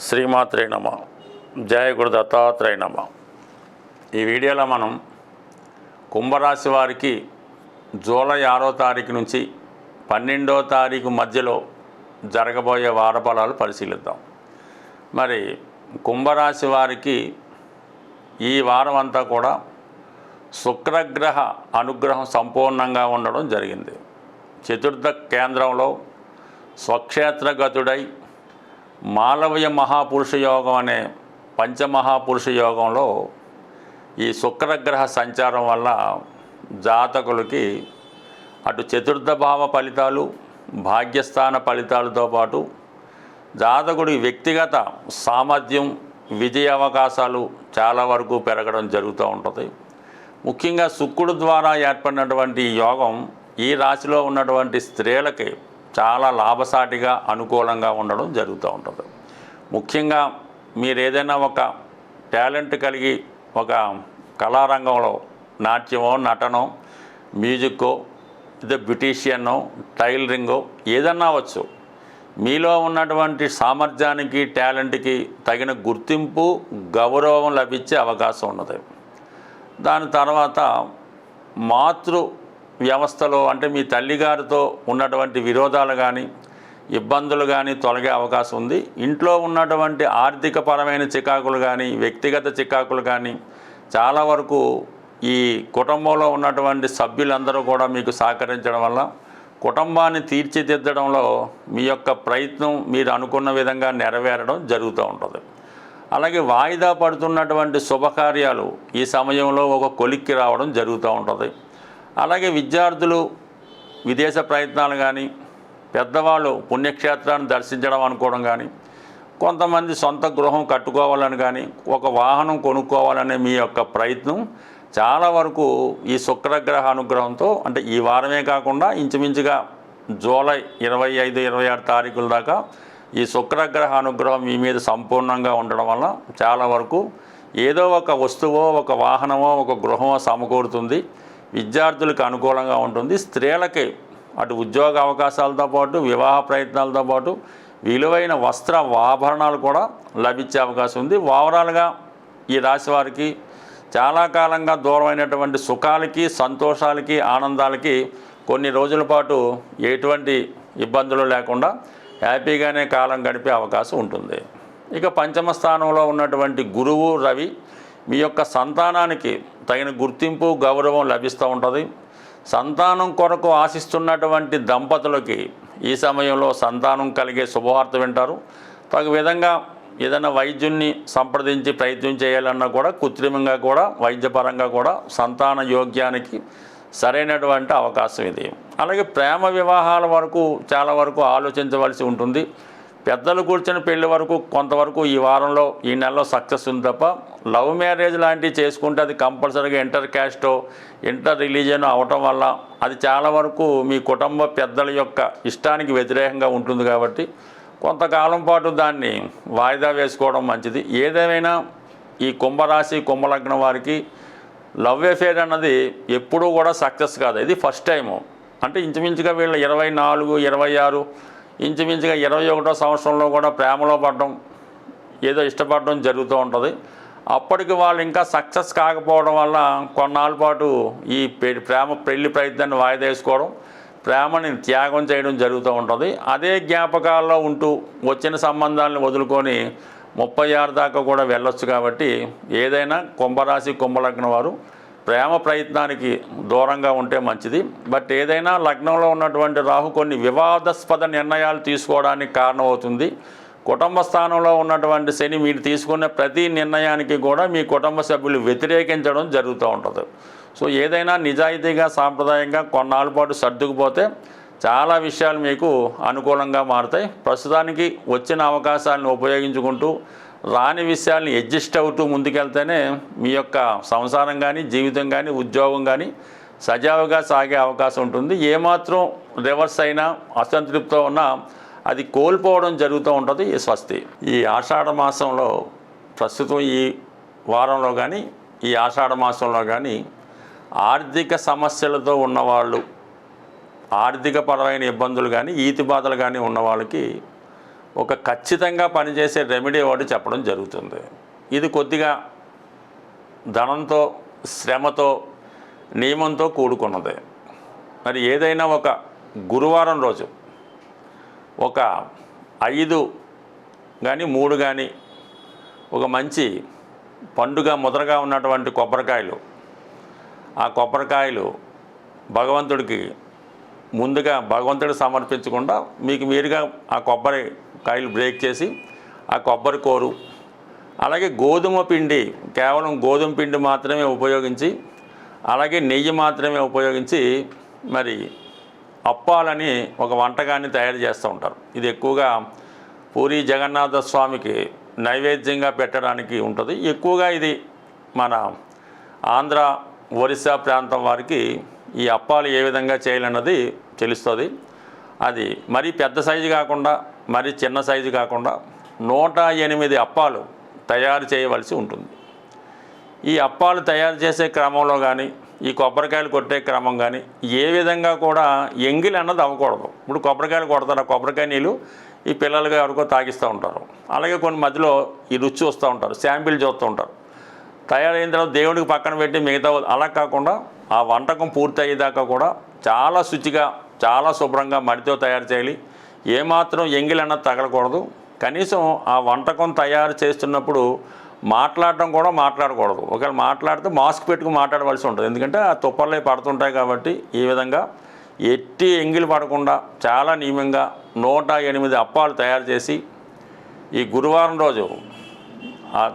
శ్రీమాత్రే నమ. జయ గురు దత్తాత్రేయ నమ. ఈ వీడియోలో మనం కుంభరాశి వారికి జూలై ఆరో తారీఖు నుంచి పన్నెండో తారీఖు మధ్యలో జరగబోయే వారఫలాలు పరిశీలిద్దాం. మరి కుంభరాశి వారికి ఈ వారం అంతా కూడా శుక్రగ్రహ అనుగ్రహం సంపూర్ణంగా ఉండడం జరిగింది. చతుర్థ కేంద్రంలో స్వక్షేత్రగతుడై మాలవ్య మహాపురుష యోగం అనే పంచమహాపురుష యోగంలో ఈ శుక్రగ్రహ సంచారం వల్ల జాతకులకి అటు చతుర్థ భావ ఫలితాలు భాగ్యస్థాన ఫలితాలతో పాటు జాతకుడి వ్యక్తిగత సామర్థ్యం విజయ అవకాశాలు చాలా వరకు పెరగడం జరుగుతూ ఉంటుంది. ముఖ్యంగా శుక్రుడు ద్వారా ఏర్పడినటువంటి యోగం ఈ రాశిలో ఉన్నటువంటి స్త్రీలకి చాలా లాభసాటిగా అనుకూలంగా ఉండడం జరుగుతూ ఉంటుంది. ముఖ్యంగా మీరు ఏదైనా ఒక టాలెంట్ కలిగి ఒక కళారంగంలో నాట్యమో నటనో మ్యూజిక్కో ఇదే బ్యూటీషియన్నో టైలరింగో ఏదన్నా అవ్వచ్చు. మీలో ఉన్నటువంటి సామర్థ్యానికి టాలెంట్కి తగిన గుర్తింపు గౌరవం లభించే అవకాశం ఉన్నది. దాని తర్వాత మాతృ వ్యవస్థలో అంటే మీ తల్లిగారితో ఉన్నటువంటి విరోధాలు కానీ ఇబ్బందులు కానీ తొలగే అవకాశం ఉంది. ఇంట్లో ఉన్నటువంటి ఆర్థికపరమైన చికాకులు కానీ వ్యక్తిగత చికాకులు కానీ చాలా వరకు ఈ కుటుంబంలో ఉన్నటువంటి సభ్యులందరూ కూడా మీకు సహకరించడం వల్ల కుటుంబాన్ని తీర్చిదిద్దడంలో మీ యొక్క ప్రయత్నం మీరు అనుకున్న విధంగా నెరవేరడం జరుగుతూ ఉంటుంది. అలాగే వాయిదా పడుతున్నటువంటి శుభకార్యాలు ఈ సమయంలో ఒక కొలిక్కి రావడం జరుగుతూ ఉంటుంది. అలాగే విద్యార్థులు విదేశ ప్రయత్నాలు కానీ పెద్దవాళ్ళు పుణ్యక్షేత్రాన్ని దర్శించడం అనుకోవడం కానీ కొంతమంది సొంత గృహం కట్టుకోవాలని కానీ ఒక వాహనం కొనుక్కోవాలనే మీ యొక్క ప్రయత్నం చాలా వరకు ఈ శుక్రగ్రహ అనుగ్రహంతో అంటే ఈ వారమే కాకుండా ఇంచుమించుగా జూలై ఇరవై ఐదు ఇరవై ఆరు తారీఖుల దాకా ఈ శుక్రగ్రహ అనుగ్రహం మీ మీద సంపూర్ణంగా ఉండడం వల్ల చాలా వరకు ఏదో ఒక వస్తువో ఒక వాహనమో ఒక గృహమో సమకూరుతుంది. విద్యార్థులకు అనుకూలంగా ఉంటుంది. స్త్రీలకి అటు ఉద్యోగ అవకాశాలతో పాటు వివాహ ప్రయత్నాలతో పాటు విలువైన వస్త్ర ఆభరణాలు కూడా లభించే అవకాశం ఉంది. ఓవరాల్గా ఈ రాశి వారికి చాలా కాలంగా దూరమైనటువంటి సుఖాలకి సంతోషాలకి ఆనందాలకి కొన్ని రోజుల పాటు ఎటువంటి ఇబ్బందులు లేకుండా హ్యాపీగానే కాలం గడిపే అవకాశం ఉంటుంది. ఇక పంచమ స్థానంలో ఉన్నటువంటి గురువు రవి మీ యొక్క సంతానానికి తగిన గుర్తింపు గౌరవం లభిస్తూ ఉంటుంది. సంతానం కొరకు ఆశిస్తున్నటువంటి దంపతులకి ఈ సమయంలో సంతానం కలిగే శుభవార్త వింటారు. తగు విధంగా ఏదైనా వైద్యున్ని సంప్రదించి ప్రయత్నం చేయాలన్నా కూడా కృత్రిమంగా కూడా వైద్యపరంగా కూడా సంతాన యోగ్యానికి సరైనటువంటి అవకాశం ఇది. అలాగే ప్రేమ వివాహాల వరకు చాలా వరకు ఆలోచించవలసి ఉంటుంది. పెద్దలు కూర్చొని పెళ్ళి వరకు కొంతవరకు ఈ వారంలో ఈ నెలలో సక్సెస్ ఉంది తప్ప లవ్ మ్యారేజ్ లాంటివి చేసుకుంటే అది కంపల్సరీగా ఇంటర్ క్యాస్టో ఇంటర్ రిలీజియన్ అవటం వల్ల అది చాలా వరకు మీ కుటుంబ పెద్దల యొక్క ఇష్టానికి వ్యతిరేకంగా ఉంటుంది కాబట్టి కొంతకాలం పాటు దాన్ని వాయిదా వేసుకోవడం మంచిది. ఏదేమైనా ఈ కుంభరాశి కుంభలగ్నం వారికి లవ్ అఫేర్ అన్నది ఎప్పుడూ కూడా సక్సెస్ కాదు. ఇది ఫస్ట్ టైము. అంటే ఇంచుమించుగా వీళ్ళ ఇరవై నాలుగు ఇరవై ఆరు ఇంచుమించుగా ఇరవై ఒకటో సంవత్సరంలో కూడా ప్రేమలో పడడం ఏదో ఇష్టపడడం జరుగుతూ ఉంటుంది. అప్పటికి వాళ్ళు ఇంకా సక్సెస్ కాకపోవడం వల్ల కొన్నాళ్ళ పాటు ఈ పె- ప్రేమ పెళ్ళి ప్రయత్నాన్ని వాయిదా వేసుకోవడం ప్రేమని త్యాగం చేయడం జరుగుతూ ఉంటుంది. అదే జ్ఞాపకాల్లో ఉంటూ వచ్చిన సంబంధాలను వదులుకొని ముప్పై ఆరు దాకా కూడా వెళ్ళొచ్చు కాబట్టి ఏదైనా కుంభరాశి కుంభలగ్న వారు ప్రేమ ప్రయత్నానికి దూరంగా ఉంటే మంచిది. బట్ ఏదైనా లగ్నంలో ఉన్నటువంటి రాహు కొన్ని వివాదాస్పద నిర్ణయాలు తీసుకోవడానికి కారణమవుతుంది. కుటుంబ స్థానంలో ఉన్నటువంటి శని మీరు తీసుకున్న ప్రతి నిర్ణయానికి కూడా మీ కుటుంబ సభ్యులు వ్యతిరేకించడం జరుగుతూ ఉంటుంది. సో ఏదైనా నిజాయితీగా సాంప్రదాయంగా కొన్నాళ్ళ పాటు సర్దుకుపోతే చాలా విషయాలు మీకు అనుకూలంగా మారుతాయి. ప్రస్తుతానికి వచ్చిన అవకాశాలను ఉపయోగించుకుంటూ రాని విషయాల్ని అడ్జస్ట్ అవుతూ ముందుకెళ్తేనే మీ యొక్క సంసారం కానీ జీవితం కానీ ఉద్యోగం కానీ సజావుగా సాగే అవకాశం ఉంటుంది. ఏమాత్రం రివర్స్ అయినా అసంతృప్తితో ఉన్నా అది కోల్పోవడం జరుగుతూ ఉంటుంది ఈ స్వస్తి. ఈ ఆషాఢ మాసంలో ప్రస్తుతం ఈ వారంలో కానీ ఈ ఆషాఢ మాసంలో కానీ ఆర్థిక సమస్యలతో ఉన్నవాళ్ళు ఆర్థిక పరమైన ఇబ్బందులు కానీ ఈతి బాధలు కానీ ఉన్న వాళ్ళకి ఒక ఖచ్చితంగా పనిచేసే రెమెడీ ఒకటి చెప్పడం జరుగుతుంది. ఇది కొద్దిగా ధనంతో శ్రమతో నియమంతో కూడుకున్నది. మరి ఏదైనా ఒక గురువారం రోజు ఒక ఐదు కానీ మూడు కానీ ఒక మంచి పండుగ ముద్రగా ఉన్నటువంటి కొబ్బరికాయలు ఆ కొబ్బరికాయలు భగవంతుడికి ముందుగా భగవంతుడికి సమర్పించకుండా మీకు మీరుగా ఆ కొబ్బరి కాయలు బ్రేక్ చేసి ఆ కొబ్బరి కోరు అలాగే గోధుమ పిండి కేవలం గోధుమ పిండి మాత్రమే ఉపయోగించి అలాగే నెయ్యి మాత్రమే ఉపయోగించి మరి అప్పాలని ఒక వంటకాన్ని తయారు చేస్తూ ఉంటారు. ఇది ఎక్కువగా పూరి జగన్నాథ స్వామికి నైవేద్యంగా పెట్టడానికి ఉంటుంది. ఎక్కువగా ఇది మన ఆంధ్ర ఒరిస్సా ప్రాంతం వారికి ఈ అప్పాలు ఏ విధంగా చేయాలన్నది తెలుస్తుంది. అది మరీ పెద్ద సైజు కాకుండా మరి చిన్న సైజు కాకుండా నూట ఎనిమిది అప్పాలు తయారు చేయవలసి ఉంటుంది. ఈ అప్పాలు తయారు చేసే క్రమంలో కానీ ఈ కొబ్బరికాయలు కొట్టే క్రమం కానీ ఏ విధంగా కూడా ఎంగిలి అన్నది అవ్వకూడదు. ఇప్పుడు కొబ్బరికాయలు కొడతారు? ఆ కొబ్బరికాయ నీళ్ళు ఈ పిల్లలుగా ఎవరికో తాగిస్తూ ఉంటారు. అలాగే కొన్ని మధ్యలో ఈ రుచి చూస్తూ ఉంటారు శాంపిల్ చూస్తూ ఉంటారు. తయారైన తర్వాత దేవుడికి పక్కన పెట్టి మిగతా అలా కాకుండా ఆ వంటకం పూర్తి అయ్యేదాకా కూడా చాలా శుచిగా చాలా శుభ్రంగా మడితో తయారు చేయాలి. ఏమాత్రం ఎంగిలి తగలకూడదు. కనీసం ఆ వంటకం తయారు చేస్తున్నప్పుడు మాట్లాడటం కూడా మాట్లాడకూడదు. ఒకవేళ మాట్లాడితే మాస్క్ పెట్టుకుని మాట్లాడవలసి ఉంటుంది. ఎందుకంటే ఆ తుప్పర్లే పడుతుంటాయి కాబట్టి ఈ విధంగా ఎట్టి ఎంగిలి పడకుండా చాలా నియమంగా నూట ఎనిమిది అప్పాలు తయారు చేసి ఈ గురువారం రోజు ఆ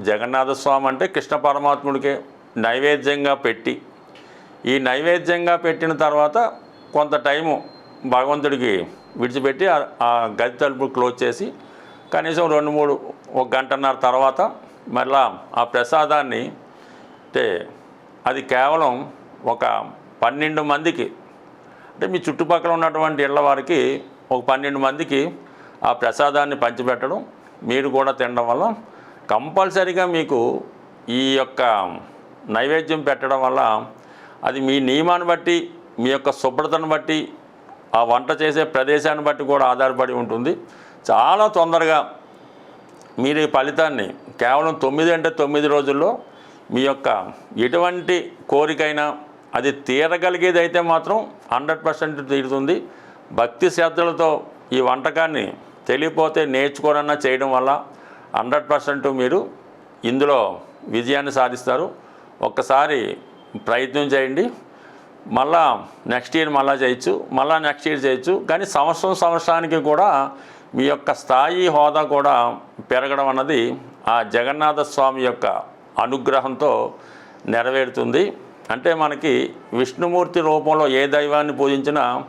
జగన్నాథ స్వామి అంటే కృష్ణ పరమాత్ముడికే నైవేద్యంగా పెట్టి ఈ నైవేద్యంగా పెట్టిన తర్వాత కొంత టైము భగవంతుడికి విడిచిపెట్టి ఆ- గది తలుపు క్లోజ్ చేసి కనీసం రెండు మూడు ఒక గంటన్నర తర్వాత మళ్ళా ఆ ప్రసాదాన్ని అంటే అది కేవలం ఒక పన్నెండు మందికి అంటే మీ చుట్టుపక్కల ఉన్నటువంటి ఇళ్ళ వారికి ఒక పన్నెండు మందికి ఆ ప్రసాదాన్ని పంచిపెట్టడం మీరు కూడా తినడం వల్ల కంపల్సరీగా మీకు ఈ యొక్క నైవేద్యం పెట్టడం వల్ల అది మీ నియమాన్ని బట్టి మీ యొక్క శుభ్రతను బట్టి ఆ వంట చేసే ప్రదేశాన్ని బట్టి కూడా ఆధారపడి ఉంటుంది. చాలా తొందరగా మీరు ఈ ఫలితాన్ని కేవలం తొమ్మిది అంటే తొమ్మిది రోజుల్లో మీ యొక్క ఎటువంటి కోరికైనా అది తీరగలిగేది అయితే మాత్రం హండ్రెడ్ పర్సెంట్ తీరుతుంది. భక్తి శ్రద్ధలతో ఈ వంటకాన్ని తెలియపోతే నేర్చుకోనన్నా చేయడం వల్ల హండ్రెడ్ పర్సెంట్ మీరు ఇందులో విజయాన్ని సాధిస్తారు. ఒక్కసారి ప్రయత్నం చేయండి. మళ్ళా నెక్స్ట్ ఇయర్ మళ్ళా చేయొచ్చు మళ్ళా నెక్స్ట్ ఇయర్ చేయొచ్చు కానీ సంవత్సరం సంవత్సరానికి కూడా మీ యొక్క స్థాయి హోదా కూడా పెరగడం అన్నది ఆ జగన్నాథ స్వామి యొక్క అనుగ్రహంతో నెరవేరుతుంది. అంటే మనకి విష్ణుమూర్తి రూపంలో ఏ దైవాన్ని పూజించినా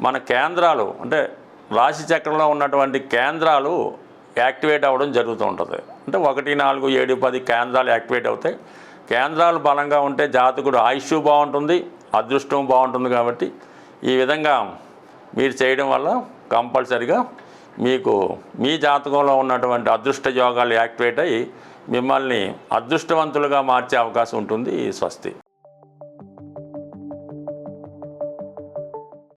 మన కేంద్రాలు అంటే రాశి చక్రంలో ఉన్నటువంటి కేంద్రాలు యాక్టివేట్ అవ్వడం జరుగుతూ ఉంటుంది. అంటే ఒకటి నాలుగు ఏడు పది కేంద్రాలు యాక్టివేట్ అవుతాయి. కేంద్రాలు బలంగా ఉంటే జాతకుడు ఆయుష్ బాగుంటుంది. అదృష్టం బాగుంటుంది కాబట్టి ఈ విధంగా మీరు చేయడం వల్ల కంపల్సరిగా మీకు మీ జాతకంలో ఉన్నటువంటి అదృష్ట యోగాలు యాక్టివేట్ అయ్యి మిమ్మల్ని అదృష్టవంతులుగా మార్చే అవకాశం ఉంటుంది స్వస్తి.